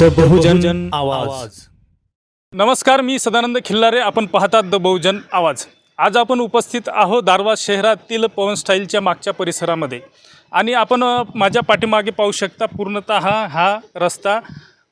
The बहुजन आवाज. नमस्कार मी सदानंद खिल्लारे. आपण पाहतात द बहुजन आवाज. आज आपण उपस्थित आहोत दारवा शहरातील पवन स्टाईलच्या मागच्या परिसरामध्ये. आणि आपण माझ्या पाठीमागे पाहू शकता पूर्णत हा रस्ता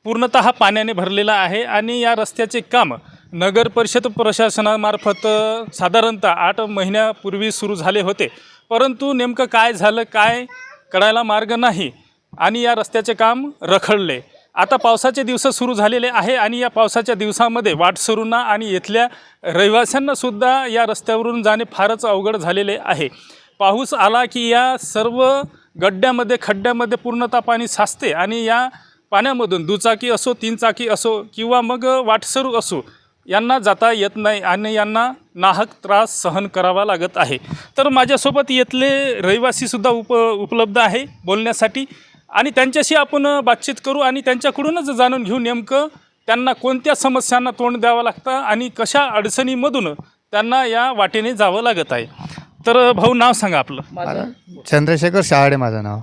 पूर्णत पाण्याने भरलेला आहे. आणि या रस्त्याचे काम नगर परिषद प्रशासनामार्फत साधारणतः आठ महिन्यापूर्वी सुरू झाले होते. परंतु नेमकं काय झालं काय कळायला मार्ग नाही. आणि या रस्त्याचे काम रखडले. आता पावसाचे दिवस सुरू झालेले आहे आणि या पावसाच्या दिवसामध्ये वाटसरूंना आणि येथल्या रहिवाशांनासुद्धा या रस्त्यावरून जाणे फारच अवघड झालेले आहे. पाऊस आला की या सर्व गड्ड्यामध्ये खड्ड्यामध्ये पूर्णतः पाणी साचते आणि या पाण्यामधून दुचाकी असो तीनचाकी असो किंवा मग वाटसरू असो यांना जाता येत नाही आणि यांना नाहक त्रास सहन करावा लागत आहे. तर माझ्यासोबत येथले रहिवासीसुद्धा उप उपलब्ध आहे बोलण्यासाठी. आणि त्यांच्याशी आपण बातचीत करू आणि त्यांच्याकडूनच जाणून घेऊ नेमकं त्यांना कोणत्या समस्यांना तोंड द्यावं लागतं आणि कशा अडचणीमधून त्यांना या वाटेने जावं लागत आहे. तर भाऊ नाव सांगा आपलं. चंद्रशेखर शहाडे माझं नाव.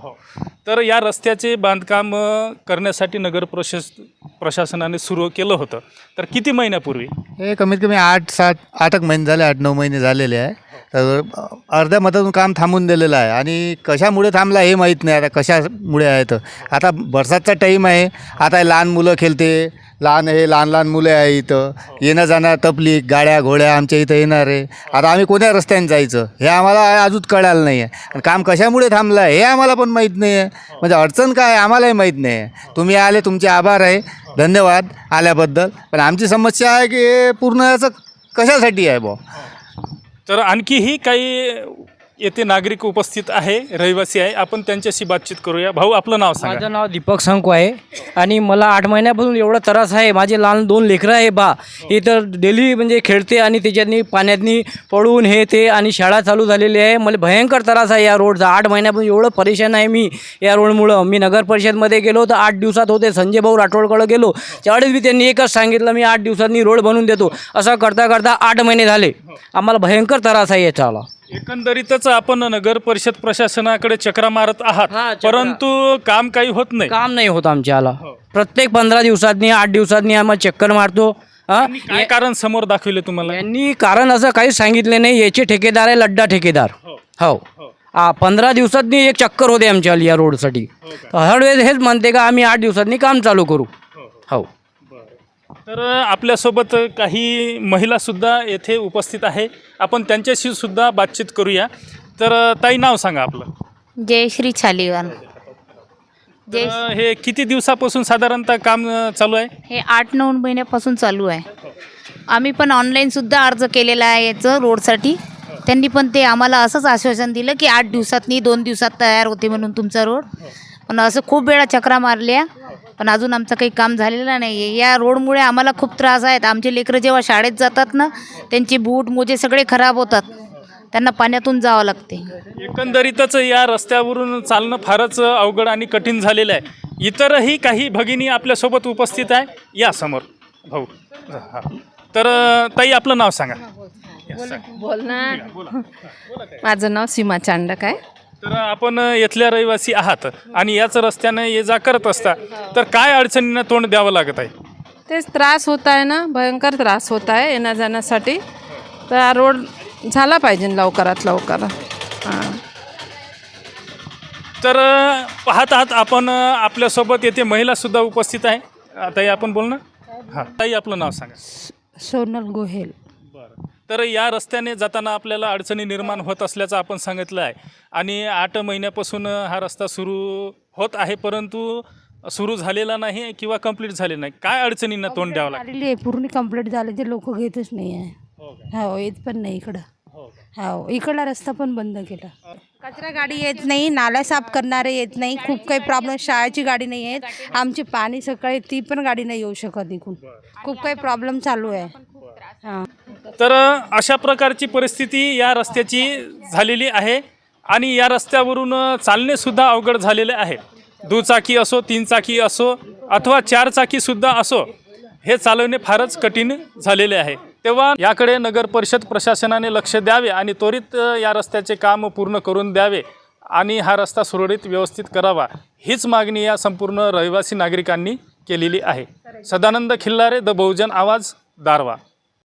तर या रस्त्याचे बांधकाम करण्यासाठी नगर प्रशास प्रशासनाने सुरू केलं होतं. तर किती महिन्यापूर्वी? हे कमीत कमी आठ सात आठ एक महिने झाले आठ नऊ महिने झालेले आहे. तर अर्ध्या मतातून काम थांबून दिलेलं आहे. आणि कशामुळे थांबला हे माहीत नाही. आता कशामुळे आहे तर? आता बरसातचा टाईम आहे. आता लहान मुलं खेळते. लहान हे लहान लहान मुलं आहे इथं. येणं जाणं तपली. गाड्या घोड्या आमच्या इथं येणार आहे. आता आम्ही कोण्या रस्त्याने जायचं? हे आम्हाला अजून कळालं नाही आहे आणि काम कशामुळे थांबलं आहे हे आम्हाला पण माहीत नाही आहे म्हणजे अडचण काय आहे आम्हालाही माहीत नाही आहे तुम्ही आले तुमचे आभार आहे. धन्यवाद आल्याबद्दल. पण आमची समस्या आहे की पूर्ण याचं कशासाठी आहे बुवा? तर आणखीही काही येथे नागरिक उपस्थित आहे रहिवासी आहे. आपण त्यांच्याशी बातचीत करूया. भाऊ आपलं नाव सांगा. माझं नाव दीपक संको आहे आणि मला आठ महिन्यापासून एवढा त्रास आहे. माझे लहान दोन लेकरं आहे बा. हे तर डेली म्हणजे खेळते आणि त्याच्यातनी पाण्यातनी पडून हे ते आणि शाळा चालू झालेली आहे. मला भयंकर त्रास आहे या रोडचा. आठ महिन्यापासून एवढं परेशान आहे मी या रोडमुळं. मी नगर परिषदमध्ये गेलो तर आठ दिवसात होते. संजय भाऊ राठोडकडं गेलो. त्यावेळेस मी त्यांनी एकच सांगितलं मी आठ दिवसांनी रोड बनवून देतो. असं करता करता आठ महिने झाले. आम्हाला भयंकर त्रास आहे याचा एकंदरीतच आपण नगर परिषद प्रशासनाकडे चक्रा मारत आहात. हा, चक्रा. परंतु काम काही होत नाही. काम नाही होत आमच्याला. प्रत्येक पंधरा दिवसातनी आठ दिवसातनी आम्हाला चक्कर मारतो. हा? काय कारण समोर दाखविले तुम्हाला? यांनी कारण असं काहीच सांगितले नाही. याचे ठेकेदार आहे लड्डा ठेकेदार. हो. हा. पंधरा दिवसातनी एक चक्कर होते आमच्या या रोडसाठी. तर हर वेळेस हेच म्हणते का आम्ही आठ दिवसांनी काम चालू करू. हो. तर आपल्यासोबत काही महिलासुद्धा येथे उपस्थित आहे. आपण त्यांच्याशी सुद्धा बातचीत करूया. तर ताई नाव सांगा आपलं. जयश्री छालीवाल. जय तर हे किती दिवसापासून साधारणतः काम अ, चालू आहे? हे आठ नऊ महिन्यापासून चालू आहे. आम्ही पण ऑनलाईनसुद्धा अर्ज केलेला आहे याचं रोडसाठी. त्यांनी पण ते आम्हाला असंच आश्वासन दिलं की आठ दिवसातनी दोन दिवसात तयार होते म्हणून तुमचा रोड. पण असं खूप वेळा चक्रा मारल्या. पण अजून आमचं काही काम झालेलं नाही आहे या रोडमुळे आम्हाला खूप त्रास आहेत. आमचे लेकरं जेव्हा शाळेत जातात ना त्यांचे बूट मोजे सगळे खराब होतात. त्यांना पाण्यातून जावं लागते. एकंदरीतच या रस्त्यावरून चालणं फारच अवघड आणि कठीण झालेलं आहे. इतरही काही भगिनी आपल्यासोबत उपस्थित आहे. या समोर भाऊ हा. तर ताई आपलं नाव सांगा. बोल ना. माझं नाव सीमा चांडक आहे. तर आपण येथल्या रहिवासी आहात आणि याच रस्त्याने ये जा करत असता तर काय अडचणींना तोंड द्यावं लागत आहे? तेच त्रास होत आहे ना भयंकर त्रास होत आहे येण्या जाण्यासाठी तर हा रोड झाला पाहिजे लवकरात लवकर. हां. तर अ, पाहत आहात आपण अ, आपल्यासोबत येथे महिलासुद्धा उपस्थित आहे. ताई आपण बोल ना हां. ताई आपलं नाव सांगा. सोनल गोहेल. बरं. तर या रस्त्याने जाताना आपल्याला अडचणी निर्माण होत असल्याचं आपण सांगितलं आहे. आणि आठ महिन्यापासून हा रस्ता सुरू होत आहे परंतु सुरू झालेला नाही किंवा कंप्लीट झाले नाही. काय अडचणींना तोंड द्यावं लागतं आलेली आहे पूर्ण कंप्लीट झाले ते लोक घेतच नाही आहे. हो का? हो येत पण नाही इकडं. हो का? हो इकडला रस्ता पण बंद केला. कचरा गाडी येत नाही नाला साफ करणारे येत नाही खूप काही प्रॉब्लेम शाळेची गाडी नाही येत आमची पाणी सकाळी ती पण गाडी नाही येऊ शकत इकडून. खूप काही प्रॉब्लेम चालू आहे. तर अशा प्रकारची परिस्थिती या रस्त्याची झालेली आहे आणि या रस्त्यावरून चालणेसुद्धा अवघड झालेले आहे. दुचाकी असो तीन चाकी असो अथवा चार चाकीसुद्धा असो हे चालवणे फारच कठीण झालेले आहे. तेव्हा याकडे नगर परिषद प्रशासनाने लक्ष द्यावे आणि त्वरित या रस्त्याचे काम पूर्ण करून द्यावे आणि हा रस्ता सुरळीत व्यवस्थित करावा हीच मागणी या संपूर्ण रहिवासी नागरिकांनी केलेली आहे. सदानंद खिल्लारे द बहुजन आवाज दारवा